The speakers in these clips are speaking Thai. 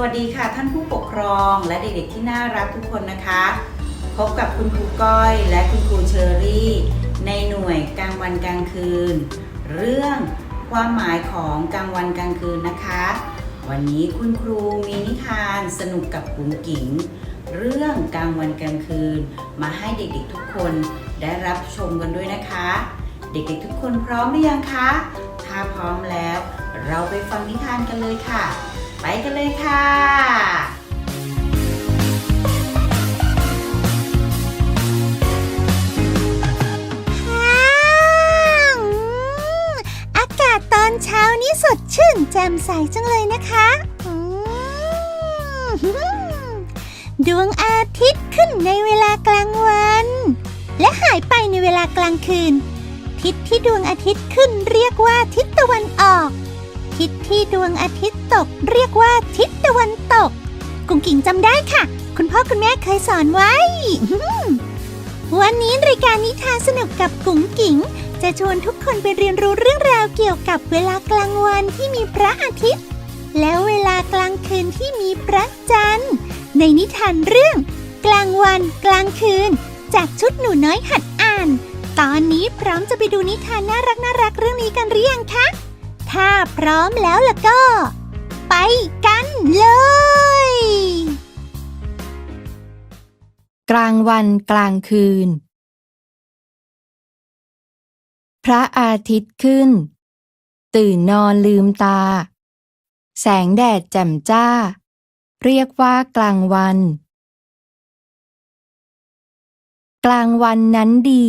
วัสดีค่ะท่านผู้ปกครองและเด็กๆที่น่ารักทุกคนนะคะ พบกับคุณครูก้อยและคุณครูเชอรี่ ในหน่วยกลางวันกลางคืน เรื่องความหมายของกลางวันกลางคืนนะคะ วันนี้คุณครูมีนิทานสนุกกับกุ้งกิ๋งเรื่องกลางวันกลางคืน มาให้เด็กๆทุกคนได้รับชมกันด้วยนะคะ เด็กๆทุกคนพร้อมหรือยังคะถ้าพร้อมแล้ว เราไปฟังนิทานกันเลยค่ะ ไปกันเลยค่ะว้าวอากาศตอนเช้านี้สดชื่นแจ่มใสจังเลยนะคะดวงอาทิตย์ขึ้นในเวลากลางวัน และหายไปในเวลากลางคืน ทิศที่ดวงอาทิตย์ขึ้นเรียกว่าทิศตะวันออก ทิศที่ดวงอาทิตย์ตก เรียกว่าทิศตะวันตก กุ้งกิ่งจำได้ค่ะ คุณพ่อคุณแม่เคยสอนไว้ วันนี้รายการนิทานสนุกกับกุ๋งกิ๋งจะชวนทุกคนไปเรียนรู้เรื่องราวเกี่ยวกับเวลากลางวันที่มีพระอาทิตย์ แล้วเวลากลางคืนที่มีพระจันทร์ ในนิทานเรื่อง กลางวันกลางคืน จากชุดหนูน้อยหัดอ่าน ตอนนี้พร้อมจะไปดูนิทานน่ารักน่ารักเรื่องนี้กันหรือยังคะ ถ้าพร้อมแล้วล่ะก็ ไปกันเลย กลางวันกลางคืน พระอาทิตย์ขึ้น ตื่นนอนลืมตา แสงแดดแจ่มจ้า เรียกว่ากลางวัน กลางวันนั้นดี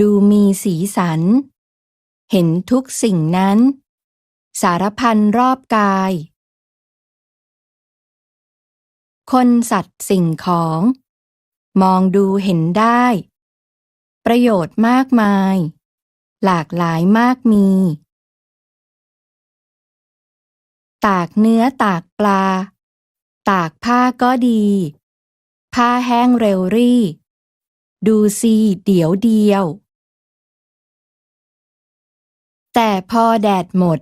ดูมีสีสัน เห็นทุกสิ่งนั้น สารพันรอบกาย คนสัตว์สิ่งของ มองดูเห็นได้ ประโยชน์มากมาย หลากหลายมากมี ตากเนื้อตากปลา ตากผ้าก็ดี ผ้าแห้งเร็วรี่ ดูสิเดี๋ยวเดียว แต่พอแดดหมด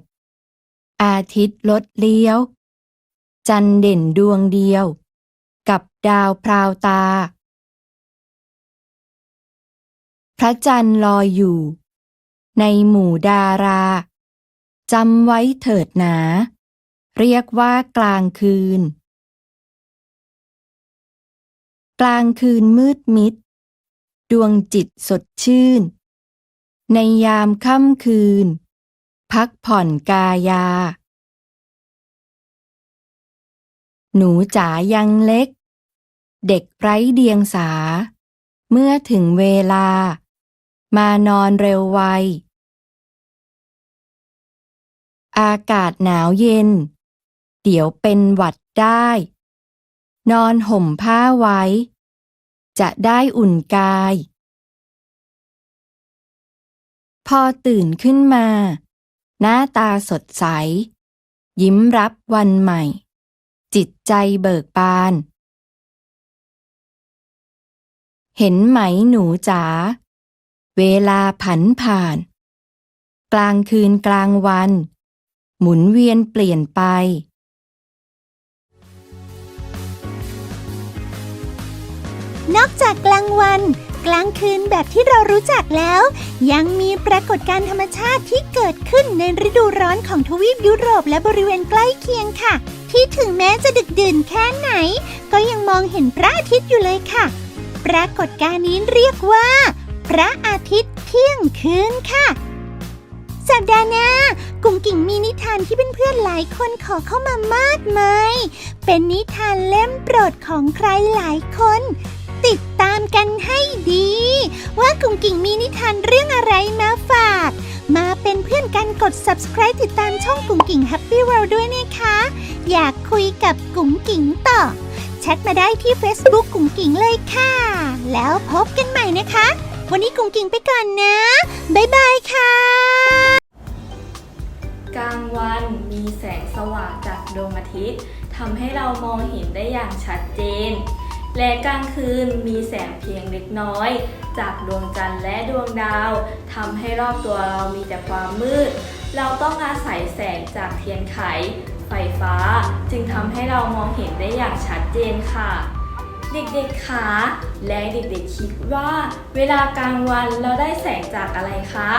อาทิตย์ลดเลี้ยว จันเด่นดวงเดียว กับดาวพราวตา พระจันทร์ลอยอยู่ ในหมู่ดาราจำไว้เถิดหนา เรียกว่ากลางคืน กลางคืนมืดมิด ดวงจิตสดชื่น ในยามค่ำคืน พักผ่อนกายา หนูจ๋ายังเล็ก เด็กไร้เดียงสา เมื่อถึงเวลา มานอนเร็วไว อากาศหนาวเย็น เดี๋ยวเป็นหวัดได้ นอนห่มผ้าไว้ จะได้อุ่นกาย พอตื่นขึ้นมา หน้าตาสดใส ยิ้มรับวันใหม่ จิตใจเบิกบาน เห็นไหมหนูจ๋า เวลาผันผ่าน กลางคืนกลางวัน หมุนเวียนเปลี่ยนไปนอกจากกลางวัน กลางคืนแบบที่เรารู้จักแล้ว ยังมีปรากฏการณ์ธรรมชาติที่เกิดขึ้นในฤดูร้อนของทวีปยุโรปและบริเวณใกล้เคียงค่ะ ที่ถึงแม้จะดึกดื่นแค่ไหน ก็ยังมองเห็นพระอาทิตย์อยู่เลยค่ะ ปรากฏการณ์นี้เรียกว่า พระอาทิตย์เที่ยงคืนค่ะสัปดาห์หน้ากุ้งกิ่งมีนิทานที่เพื่อนๆหลายคนขอเข้ามามากมาย เป็นนิทานเล่มโปรดของใครหลายคน ติดตามกันให้ดี ว่ากุ่งกิ่งมีนิทานเรื่องอะไรมาฝาก มาเป็นเพื่อนกันกด subscribe ติดตามช่องกุ่งกิ่ง Happy World ด้วยนะคะ อยากคุยกับกุ่งกิ่งต่อแชทมาได้ที่ Facebook กุ่งกิ่งเลยค่ะ แล้วพบกันใหม่นะคะ วันนี้กุ่งกิ่งไปก่อนนะ บ๊ายบายค่ะ กลางวันมีแสงสว่างจากดวงอาทิตย์ทำให้เรามองเห็นได้อย่างชัดเจน และกลางคืนมีแสงเพียงเล็กน้อย จากดวงจันทร์และดวงดาวทำให้รอบตัวเรามีแต่ความมืด เราต้องอาศัยแสงจากเทียนไขไฟฟฟ้า จึงทำให้เรามองเห็นได้อย่างชัดเจนค่ะ เด็กๆคะและเด็กๆคิดว่า เวลากลางวันเราได้แสงจากอะไรคะ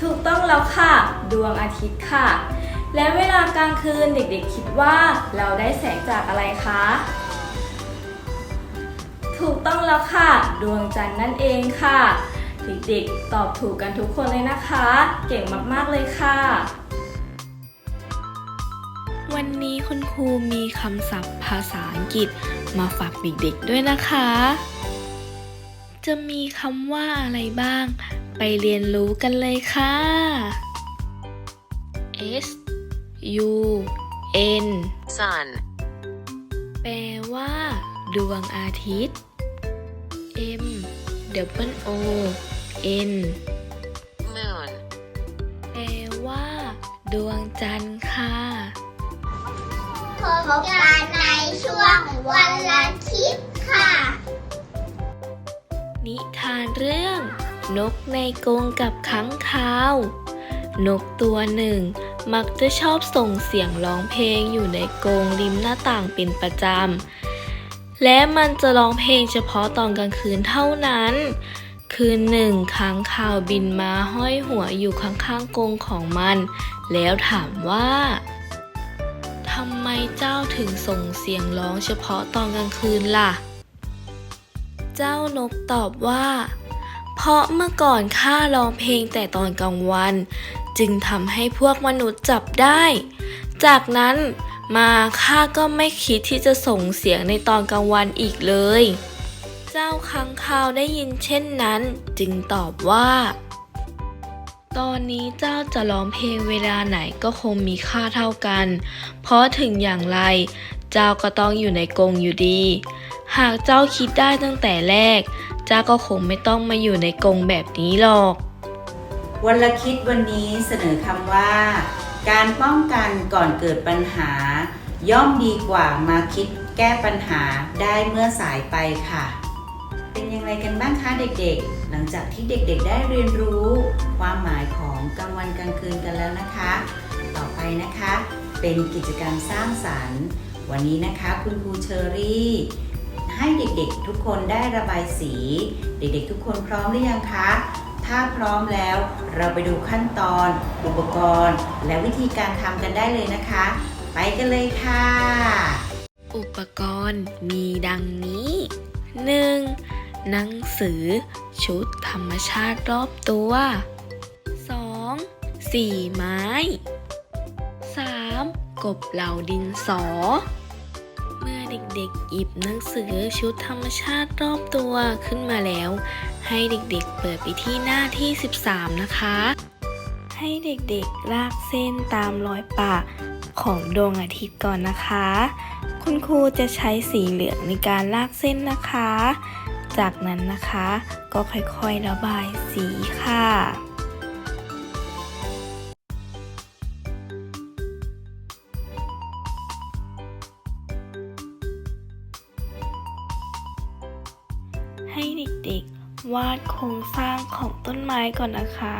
ถูกต้องแล้วค่ะ ดวงอาทิตย์ค่ะ และเวลากลางคืนเด็กๆคิดว่าเราได้แสงจากอะไรคะ ถูกต้องแล้วค่ะ ดวงจันทร์นั่นเองค่ะ เด็กๆตอบถูกกันทุกคนเลยนะคะ เก่งมากๆเลยค่ะ วันนี้คุณครูมีคำศัพท์ภาษาอังกฤษมาฝากเด็กๆด้วยนะคะ จะมีคำว่าอะไรบ้าง ไปเรียนรู้กันเลยค่ะ S U N sun, แปลว่า ดวงอาทิตย์ M W O N moon, แปลว่า ดวงจันทร์ค่ะพบกันในช่วงวันละคิดค่ะ นิทานเรื่อง นกในกรงกับค้างคาว นกตัวหนึ่ง มักจะชอบส่งเสียงร้องเพลงอยู่ในกรงริมหน้าต่างเป็นประจำ และมันจะร้องเพลงเฉพาะตอนกลางคืนเท่านั้น คืนหนึ่งค้างคาวบินมาห้อยหัวอยู่ข้างๆกรงของมัน แล้วถามว่าทำไมเจ้าถึงส่งเสียงร้องเฉพาะตอนกลางคืนล่ะ เจ้านกตอบว่า เพราะเมื่อก่อนข้าร้องเพลงแต่ตอนกลางวัน จึงทำให้พวกมนุษย์จับได้ จากนั้นมาข้าก็ไม่คิดที่จะส่งเสียงในตอนกลางวันอีกเลย เจ้าค้างคาวได้ยินเช่นนั้น จึงตอบว่า ตอนนี้เจ้าจะร้องเพลงเวลาไหนก็คงมีค่าเท่ากัน เพราะถึงอย่างไร เจ้าก็ต้องอยู่ในกรงอยู่ดี หากเจ้าคิดได้ตั้งแต่แรก จ้าก็คงไม่ต้องมาอยู่ในกรงแบบนี้หรอก วันละคิดวันนี้เสนอคำว่า การป้องกันก่อนเกิดปัญหา ย่อมดีกว่ามาคิดแก้ปัญหาได้เมื่อสายไปค่ะ เป็นยังไงกันบ้างคะเด็กๆ หลังจากที่เด็กๆ ได้เรียนรู้ ความหมายของกลางวันกลางคืนกันแล้วนะคะ ต่อไปนะคะ เป็นกิจกรรมสร้างสรรค์ วันนี้นะคะคุณครูเชอรี่ ให้เด็กๆ ทุกคนได้ระบายสี เด็กๆ ทุกคนพร้อมหรือยังคะ ถ้าพร้อมแล้วเราไปดูขั้นตอน อุปกรณ์ และวิธีการทำกันได้เลยนะคะ ไปกันเลยค่ะ อุปกรณ์มีดังนี้ 1. หนังสือ ชุดธรรมชาติรอบตัว 2. สี่ไม้ 3. กบเหล่าดินสอ ด็กๆ หยิบหนังสือชุดธรรมชาติรอบตัวขึ้นมาแล้ว ให้เด็กๆ เปิดไปที่หน้าที่ 13 นะคะ ให้เด็กๆลากเส้นตามรอยปากของดวงอาทิตย์ก่อนนะคะ คุณครูจะใช้สีเหลืองในการลากเส้นนะคะ จากนั้นนะคะก็ค่อยๆระบายสีค่ะ ให้เด็กๆ วาดโครงสร้างของต้นไม้ก่อนนะคะ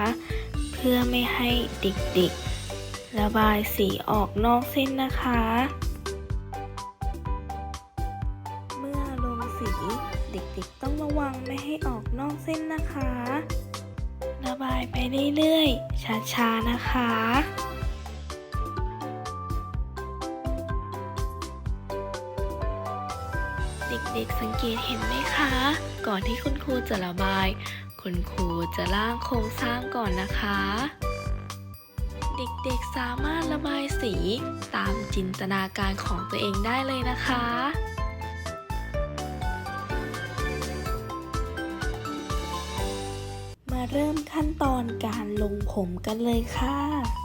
เพื่อไม่ให้เด็กๆ ระบายสีออกนอกเส้นนะคะ เมื่อลงสีเด็กๆ ต้องระวังไม่ให้ออกนอกเส้นนะคะ ระบายไปเรื่อยๆ ช้าๆ นะคะ ด็กๆสังเกตเห็นไหมคะ ก่อนที่คุณครูจะระบาย คุณครูจะร่างโครงสร้างก่อนนะคะ เด็กๆสามารถระบายสีตามจินตนาการของตัวเองได้เลยนะคะมาเริ่มขั้นตอนการลงผมกันเลยค่ะ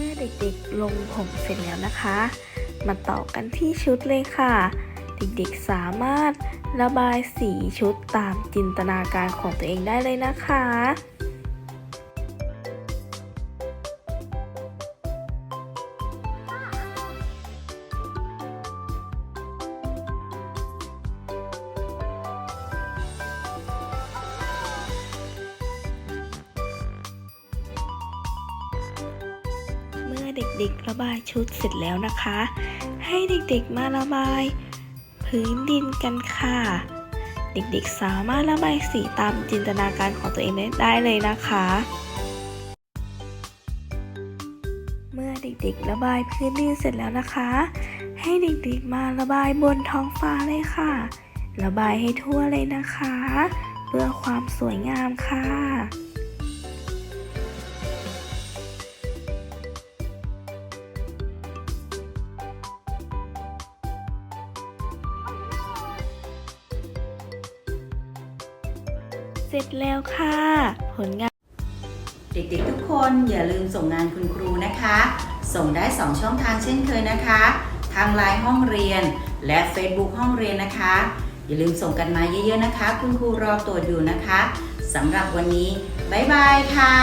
มื่อเด็กๆลงผมเสร็จแล้วนะคะ มาต่อกันที่ชุดเลยค่ะ เด็กๆสามารถระบายสีชุดตามจินตนาการของตัวเองได้เลยนะคะ เด็กๆระบายชุดเสร็จแล้วนะคะ ให้เด็กๆมาระบายพื้นดินกันค่ะ เด็กๆสามารถระบายสีตามจินตนาการของตัวเองได้เลยนะคะ เมื่อเด็กๆระบายพื้นดินเสร็จแล้วนะคะ ให้เด็กๆมาระบายบนท้องฟ้าเลยค่ะ ระบายให้ทั่วเลยนะคะ เพื่อความสวยงามค่ะ เสร็จแล้วค่ะ ผลงาน เด็กๆทุกคนอย่าลืมส่งงานคุณครูนะคะ ส่งได้ 2 ช่องทางเช่นเคยนะคะ ทางไลน์ห้องเรียน และ Facebook ห้องเรียนนะคะ อย่าลืมส่งกันมาเยอะๆนะคะ คุณครูรอตรวจอยู่นะคะสำหรับวันนี้ บ๊ายบายค่ะ